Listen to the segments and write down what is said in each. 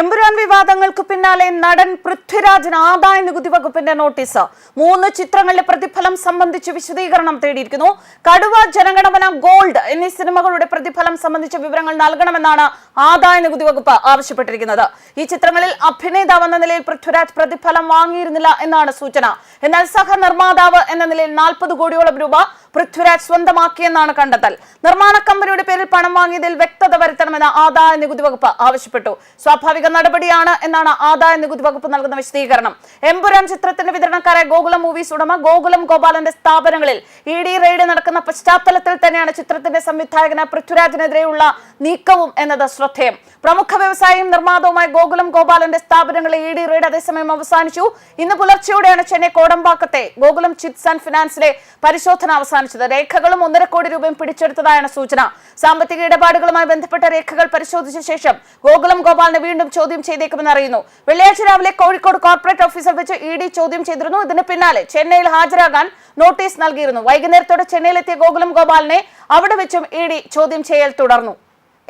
എമ്പുരാൻ വിവാദങ്ങൾക്ക് പിന്നാലെ നടൻ പൃഥ്വിരാജിന് ആദായ നികുതി വകുപ്പിന്റെ നോട്ടീസ്. മൂന്ന് ചിത്രങ്ങളിലെ പ്രതിഫലം സംബന്ധിച്ച് വിശദീകരണം തേടിയിരിക്കുന്നു. കടുവ ജനഗണമന ഗോൾഡ് എന്നീ സിനിമകളുടെ പ്രതിഫലം സംബന്ധിച്ച വിവരങ്ങൾ നൽകണമെന്നാണ് ആദായ നികുതി വകുപ്പ് ആവശ്യപ്പെട്ടിരിക്കുന്നത്. ഈ ചിത്രങ്ങളിൽ അഭിനേതാവ് എന്ന നിലയിൽ പൃഥ്വിരാജ് പ്രതിഫലം വാങ്ങിയിരുന്നില്ല എന്നാണ് സൂചന. എന്നാൽ സഹനിർമ്മാതാവ് എന്ന നിലയിൽ നാൽപ്പത് കോടിയോളം രൂപ പൃഥ്വിരാജ് സ്വന്തമാക്കിയെന്നാണ് കണ്ടെത്തൽ. നിർമ്മാണ കമ്പനിയുടെ പേരിൽ പണം വാങ്ങിയതിൽ വ്യക്തത വരുത്തണമെന്ന് ആദായ നികുതി വകുപ്പ് ആവശ്യപ്പെട്ടു. സ്വാഭാവിക നടപടിയാണ് എന്നാണ് ആദായ നികുതി വകുപ്പ് നൽകുന്ന വിശദീകരണം. എമ്പുരാൻ ചിത്രത്തിന്റെ വിതരണക്കാരായ ഗോകുലം മൂവീസ് ഉടമ ഗോകുലം ഗോപാലന്റെ സ്ഥാപനങ്ങളിൽ ഇ ഡി റെയ്ഡ് നടക്കുന്ന പശ്ചാത്തലത്തിൽ തന്നെയാണ് ചിത്രത്തിന്റെ സംവിധായകന് പൃഥ്വിരാജിനെതിരെയുള്ള നീക്കവും എന്നത് ശ്രദ്ധേയം. പ്രമുഖ വ്യവസായിയും നിർമ്മാതാവുമായ ഗോകുലം ഗോപാലന്റെ സ്ഥാപനങ്ങളെ ഇ ഡി റെയ്ഡ് അതേസമയം അവസാനിച്ചു. ഇന്ന് പുലർച്ചെയോടെയാണ് ചെന്നൈ കോടമ്പാക്കത്തെ ഗോകുലം ചിറ്റ്സ് ആൻഡ് ഫിനാൻസിലെ പരിശോധന അവസാനിച്ചത്. രേഖകളും ഒന്നര കോടി രൂപയും പിടിച്ചെടുത്തതായാണ് സൂചന. സാമ്പത്തിക ഇടപാടുകളുമായി ബന്ധപ്പെട്ട രേഖകൾ പരിശോധിച്ച ശേഷം ഗോകുലം ഗോപാലിനെ വീണ്ടും ചോദ്യം ചെയ്തേക്കുമെന്ന് അറിയുന്നു. വെള്ളിയാഴ്ച രാവിലെ കോഴിക്കോട് കോർപ്പറേറ്റ് ഓഫീസിൽ വെച്ച് ഇ ഡി ചോദ്യം ചെയ്തിരുന്നു. ഇതിന് പിന്നാലെ ചെന്നൈയിൽ ഹാജരാകാൻ നോട്ടീസ് നൽകിയിരുന്നു. വൈകുന്നേരത്തോടെ ചെന്നൈയിലെത്തിയ ഗോകുലം ഗോപാലിനെ അവിടെ വെച്ചും ഇ ഡി ചോദ്യം ചെയ്യൽ തുടർന്നു.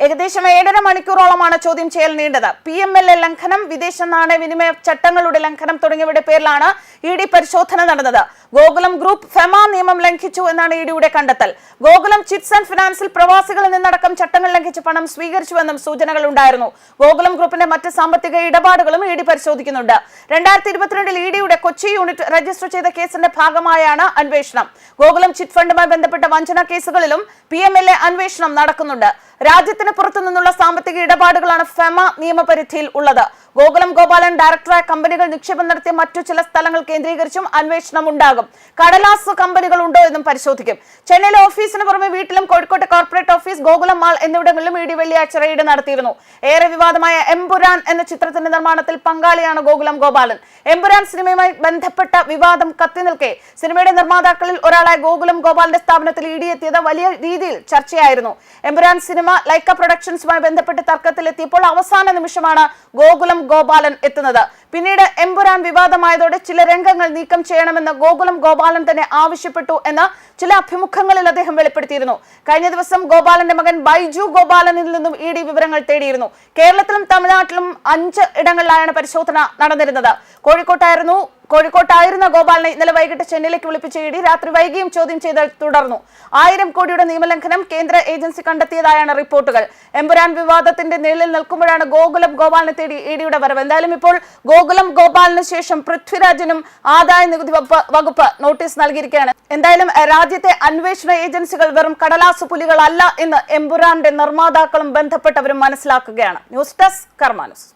ഏകദേശം ഏഴര മണിക്കൂറോളമാണ് ചോദ്യം ചെയ്യൽ നീണ്ടത്. പി എം എൽ എ ലംഘനം വിദേശ നാണയവിനിമയ ചട്ടങ്ങളുടെ ലംഘനം തുടങ്ങിയവയുടെ പേരിലാണ് ഇ ഡി പരിശോധന നടന്നത്. ഗോകുലം ഗ്രൂപ്പ് ഫെമ നിയമം ലംഘിച്ചു എന്നാണ് ഇ ഡിയുടെ കണ്ടെത്തൽ. ഗോകുലം ചിറ്റ്സ് ആൻഡ് ഫിനാൻസിൽ പ്രവാസികളിൽ നിന്നടക്കം ചട്ടങ്ങൾ ലംഘിച്ച് പണം സ്വീകരിച്ചുവെന്നും സൂചനകൾ ഉണ്ടായിരുന്നു. ഗോകുലം ഗ്രൂപ്പിന്റെ മറ്റ് സാമ്പത്തിക ഇടപാടുകളും ഇ ഡി പരിശോധിക്കുന്നുണ്ട്. രണ്ടായിരത്തി ഇരുപത്തിരണ്ടിൽ ഇ ഡിയുടെ കൊച്ചി യൂണിറ്റ് രജിസ്റ്റർ ചെയ്ത കേസിന്റെ ഭാഗമായാണ് അന്വേഷണം. ഗോകുലം ചിറ്റ് ഫണ്ടുമായി ബന്ധപ്പെട്ട വഞ്ചന കേസുകളിലും പി എം എൽ എ അന്വേഷണം നടക്കുന്നുണ്ട്. രാജ്യത്തിന് പുറത്തു നിന്നുള്ള സാമ്പത്തിക ഇടപാടുകളാണ് ഫെമ നിയമപരിധിയിൽ ഉള്ളത്. ഗോകുലം ഗോപാലൻ ഡയറക്ടറായ കമ്പനികൾ നിക്ഷേപം നടത്തിയ മറ്റു ചില സ്ഥലങ്ങൾ കേന്ദ്രീകരിച്ചും അന്വേഷണം ഉണ്ടാകും. കടലാസ് കമ്പനികൾ ഉണ്ടോ എന്നും പരിശോധിക്കും. ചെന്നൈയിലെ ഓഫീസിന് പുറമെ വീട്ടിലും കോഴിക്കോട്ടെ കോർപ്പറേറ്റ് ഓഫീസ് ഗോകുലം മാൾ എന്നിവിടങ്ങളിലും ഇ ഡി വെള്ളിയാഴ്ച റെയ്ഡ് നടത്തിയിരുന്നു. ഏറെ വിവാദമായ എംപുരാൻ എന്ന ചിത്രത്തിന്റെ നിർമ്മാണത്തിൽ പങ്കാളിയാണ് ഗോകുലം ഗോപാലൻ. എംപുരാൻ സിനിമയുമായി ബന്ധപ്പെട്ട വിവാദം കത്തി നിൽക്കെ. സിനിമയുടെ നിർമ്മാതാക്കളിൽ ഒരാളായ ഗോകുലം ഗോപാലിന്റെ സ്ഥാപനത്തിൽ ഇ ഡി എത്തിയത് വലിയ രീതിയിൽ ചർച്ചയായിരുന്നു. എംപുരാൻ സിനിമ ലൈക്ക പ്രൊഡക്ഷൻസുമായി ബന്ധപ്പെട്ട് തർക്കത്തിലെത്തിയപ്പോൾ അവസാന നിമിഷമാണ് ഗോകുലം ഗോപാലൻ എത്തുന്നത്. പിന്നീട് എംപുരാൻ വിവാദമായതോടെ ചില രംഗങ്ങൾ നീക്കം ചെയ്യണമെന്ന് ഗോകുലം ഗോപാലൻ തന്നെ ആവശ്യപ്പെട്ടു എന്ന് ചില അഭിമുഖങ്ങളിൽ അദ്ദേഹം വെളിപ്പെടുത്തിയിരുന്നു. കഴിഞ്ഞ ദിവസം ഗോപാലന്റെ മകൻ ബൈജു ഗോപാലനിൽ നിന്നും ഇ ഡി വിവരങ്ങൾ തേടിയിരുന്നു. കേരളത്തിലും തമിഴ്നാട്ടിലും അഞ്ച് ഇടങ്ങളിലായാണ് പരിശോധന നടന്നിരുന്നത്. കോഴിക്കോട്ടായിരുന്നു കോഴിക്കോട്ടായിരുന്ന ഗോപാലിനെ ഇന്നലെ വൈകിട്ട് ചെന്നൈയിലേക്ക് വിളിപ്പിച്ച ഇ ഡി രാത്രി വൈകിയും ചോദ്യം ചെയ്ത് തുടർന്നു. ആയിരം കോടിയുടെ നിയമലംഘനം കേന്ദ്ര ഏജൻസി കണ്ടെത്തിയതായാണ് റിപ്പോർട്ടുകൾ. എമ്പുരാൻ വിവാദത്തിന്റെ നിഴലിൽ നിൽക്കുമ്പോഴാണ് ഗോകുലം ഗോപാലിനെ തേടി ഇ വരവ്. എന്തായാലും ഇപ്പോൾ ഗോകുലം ഗോപാലിന് ശേഷം പൃഥ്വിരാജിനും ആദായ നികുതി വകുപ്പ് നോട്ടീസ് നൽകിയിരിക്കുകയാണ്. എന്തായാലും രാജ്യത്തെ അന്വേഷണ ഏജൻസികൾ വെറും കടലാസു പുലികളല്ല എന്ന് എമ്പുരാന്റെ നിർമ്മാതാക്കളും ബന്ധപ്പെട്ടവരും മനസ്സിലാക്കുകയാണ്. News desk കർമാനുസ്.